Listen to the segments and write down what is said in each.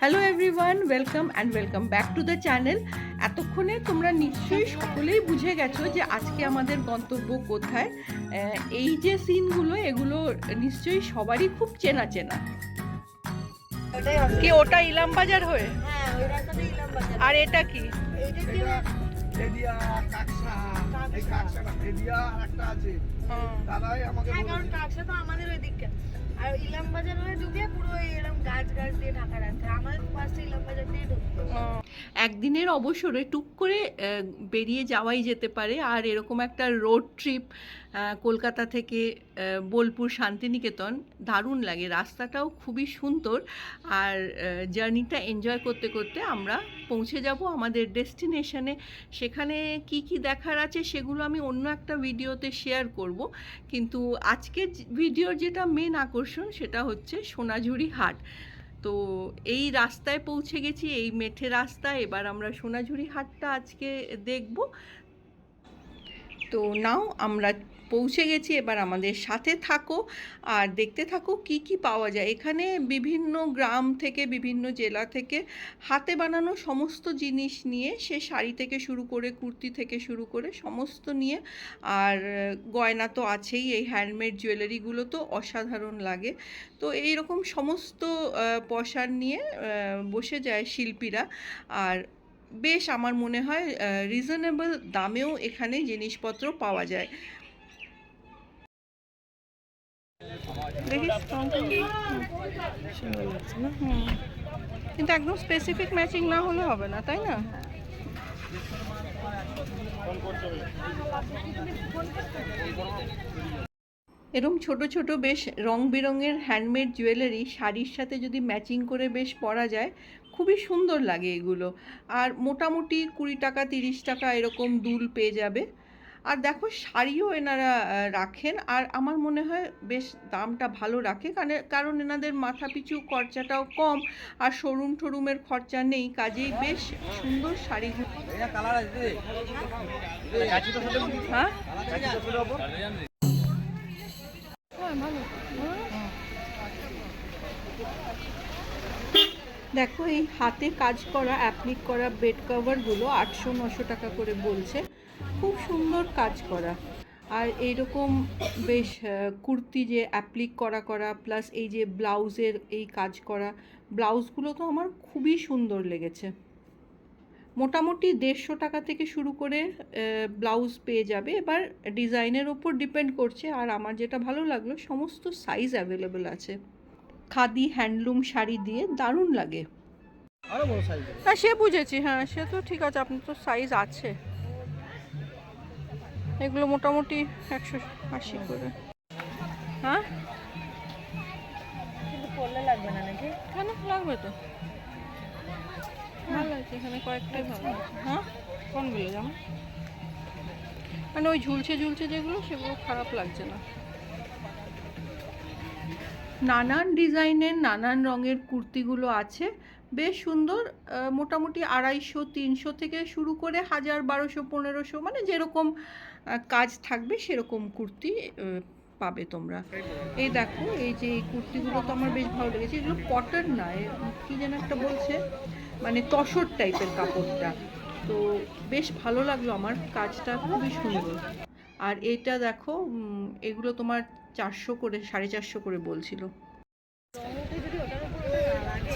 Hello everyone welcome and welcome back to the channel এতক্ষণে তোমরা নিশ্চয়ই সকলেই বুঝে গেছো যে আজকে আমাদের গন্তব্য কোথায়। এই যে সিনগুলো এগুলো নিশ্চয়ই সবারই খুব চেনা চেনা। কি ওটা ইলাম বাজার হয়ে? হ্যাঁ ওই রাস্তাটাই ইলাম বাজার আর এটা কি? হ্যাঁ আমাদের আর ইলাম বাজার হয়ে ঢুকে পুরো এরকম গাছ গাছ দিয়ে ঢাকা রাখতে আমাদের পাশে ইলাম বাজার দিয়ে ঢুকতে। একদিনের অবসরে টুক করে বেরিয়ে যাওয়াই যেতে পারে। আর এরকম একটা রোড ট্রিপ কলকাতা থেকে বোলপুর শান্তিনিকেতন দারুণ লাগে। রাস্তাটাও খুবই সুন্দর। আর জার্নিটা এনজয় করতে করতে আমরা পৌঁছে যাব আমাদের ডেস্টিনেশনে সেখানে কি কি দেখার আছে সেগুলো আমি অন্য একটা ভিডিওতে শেয়ার করব। কিন্তু আজকের ভিডিওর যেটা মেন আকর্ষণ সেটা হচ্ছে সোনাঝুরি হাট। তো এই রাস্তায় পৌঁছে গেছি এই মেঠে রাস্তা। এবার আমরা সোনাঝুরি হাটটা আজকে দেখব। তো নাও, আমরা পৌঁছে গেছি, এবার আমাদের সাথে থাকো। আর দেখতে থাকো কি কি পাওয়া যায়। এখানে বিভিন্ন গ্রাম থেকে, বিভিন্ন জেলা থেকে হাতে বানানো সমস্ত জিনিস নিয়ে, সে শাড়ি থেকে শুরু করে, কুর্তি থেকে শুরু করে সমস্ত নিয়ে, আর গয়না তো আছেই, এই হ্যান্ডমেড জুয়েলারিগুলো তো অসাধারণ লাগে। তো এই রকম সমস্ত পসার নিয়ে বসে যায় শিল্পীরা। আর বেশ আমার মনে হয় রিজনেবল দামেও এখানে জিনিসপত্র পাওয়া যায়। কিন্তু একদম স্পেসিফিক ম্যাচিং না হলে হবে না তাই না? এরম ছোট ছোট বেশ রং বেরঙের হ্যান্ডমেড জুয়েলারি শাড়ির সাথে যদি ম্যাচিং করে বেশ পরা যায় খুবই সুন্দর লাগে এগুলো। আর মোটামুটি কুড়ি টাকা, তিরিশ টাকা এরকম দুল পেয়ে যাবে। আর দেখো শাড়িও এনারা রাখেন। আর আমার মনে হয় বেশ দামটা ভালো রাখে। কারণ কারণ এনাদের মাথা পিছু খরচাটাও কম আর শোরুম ঠোরুমের খরচা নেই। কাজেই বেশ সুন্দর শাড়ি হ্যাঁ হ্যাঁ, ভালো। হুম। দেখো, এই হাতে কাজ করা অ্যাপ্লিক করা বেড কভারগুলো আটশো নশো টাকা করে বলছে। খুব সুন্দর কাজ করা। আর এইরকম বেশ কুর্তি যে অ্যাপ্লিক করা করা প্লাস এই যে ব্লাউজের এই কাজ করা ব্লাউজগুলো তো আমার খুবই সুন্দর লেগেছে। মোটামুটি দেড়শো টাকা থেকে শুরু করে ব্লাউজ পেয়ে যাবে। এবার ডিজাইনের ওপর ডিপেন্ড করছে, আর আমার যেটা ভালো লাগল, সমস্ত সাইজ অ্যাভেলেবেল আছে। খাদি হ্যান্ডলুম শাড়ি দিয়ে দারুণ লাগে। আরও বড় সাইজ হ্যাঁ সে বুঝেছি হ্যাঁ সে তো ঠিক আছে আপনার তো সাইজ আছে। এগুলো মোটামুটি একশো আশি করে। হ্যাঁ? লাগবে না নাকি? কেন লাগবে তো। ভালো লাগছে এখানে কয়েকটাই ভালো হ্যাঁ? কোনগুলো যেমন মানে ওই ঝুলছে ঝুলছে যেগুলো সেগুলো খারাপ লাগছে না। নানান ডিজাইনের, নানান রঙের কুর্তিগুলো আছে। বেশ সুন্দর মোটামুটি আড়াইশো, তিনশো থেকে শুরু করে হাজার, বারোশো, পনেরোশো মানে যেরকম কাজ থাকবে সেরকম কুর্তি পাবে তোমরা। এই দেখো, এই যে এই কুর্তিগুলো তো আমার বেশ ভালো লেগেছে। এগুলো কটন না কী যেন একটা বলছে মানে তসর টাইপের কাপড়টা। তো বেশ ভালো লাগল আমার কাজটা, খুবই সুন্দর। আর এটা দেখো এগুলো তোমার চারশো করে সাড়ে চারশো করে বলছিল।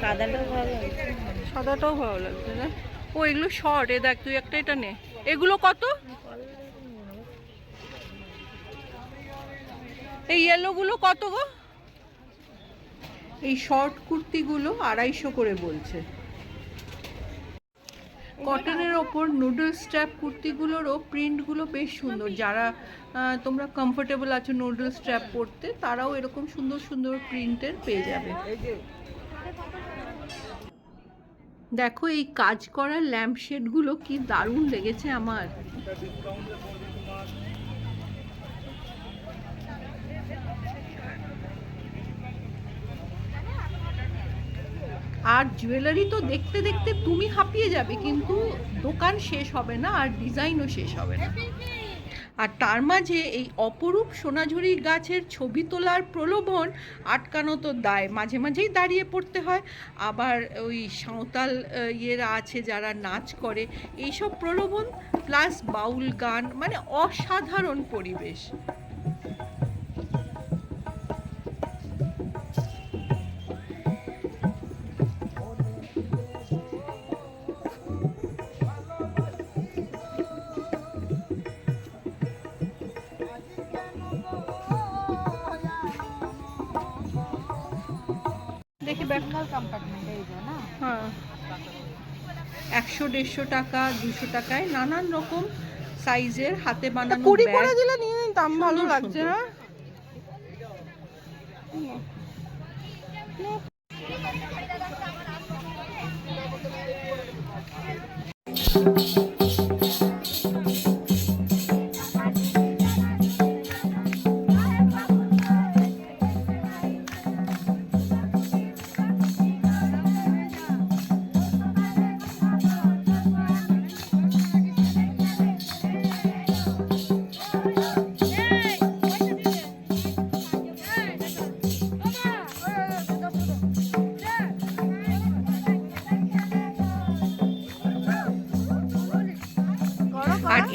সাদাটাও ভালো সাদাটাও ভালো লাগছে না? ও এগুলো শর্ট এ দেখ তুই একটা এটা নে। এগুলো কত? এই ইয়েলোগুলো কত গো? এই শর্ট কুর্তিগুলো আড়াইশো করে বলছে। কটনের ওপর নুডল স্ট্র্যাপ কুর্তিগুলোরও প্রিন্টগুলো বেশ সুন্দর। যারা তোমরা কমফোর্টেবল আছো নুডল স্ট্র্যাপ পরতে, তারাও এরকম সুন্দর সুন্দর প্রিন্টের পেয়ে যাবে। দেখো এই কাজ করা ল্যাম্পশেডগুলো কি দারুণ লেগেছে আমার। আর জুয়েলারি তো দেখতে দেখতে তুমি হাঁপিয়ে যাবে, কিন্তু দোকান শেষ হবে না আর ডিজাইনও শেষ হবে না। আর তার মাঝে এই অপরূপ সোনাঝুরি গাছের ছবি তোলার প্রলোভন আটকানো তো দায়, মাঝে মাঝেই দাঁড়িয়ে পড়তে হয়। আবার ওই সাঁওতাল ইয়েরা আছে যারা নাচ করে, এইসব প্রলোভন প্লাস বাউল গান মানে অসাধারণ পরিবেশ। হ্যাঁ। একশো দেড়শো টাকা দুশো টাকায় নানান রকম সাইজের হাতে বানানো কুড়ি করে দিলে নিয়ে নিতাম ভালো লাগছে। না আর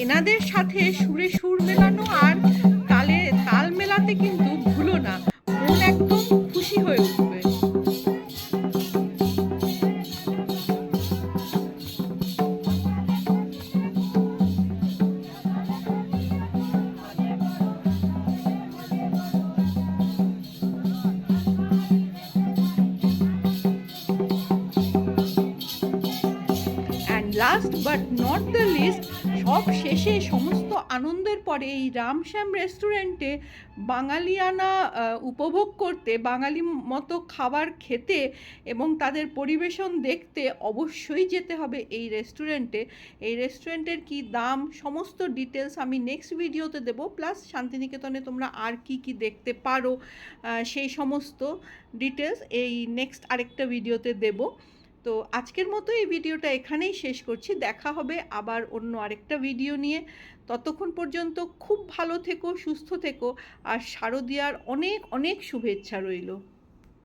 এনাদের সাথে সুরে সুর মেলানো আর তালে তাল মেলাতে কিন্তু ভুলো না। মন একদম খুশি হয়ে উঠবে। Last but not the least সব শেষে সমস্ত আনন্দের পরে এই রামশ্যাম রেস্টুরেন্টে বাঙালিয়ানা উপভোগ করতে, বাঙালি মতো খাবার খেতে এবং তাদের পরিবেশন দেখতে অবশ্যই যেতে হবে এই রেস্টুরেন্টে। এই রেস্টুরেন্টের কি দাম, সমস্ত ডিটেলস আমি নেক্সট ভিডিওতে দেবো। প্লাস শান্তিনিকেতনে তোমরা আর কি কি দেখতে পারো সেই সমস্ত ডিটেলস এই নেক্সট আরেকটা ভিডিওতে দেবো। তো আজকের মতো এই ভিডিওটা এখানেই শেষ করছি। দেখা হবে আবার অন্য আরেকটা ভিডিও নিয়ে। ততক্ষণ পর্যন্ত খুব ভালো থেকো, সুস্থ থেকো। আর শারদিয়ার অনেক অনেক শুভেচ্ছা রইল।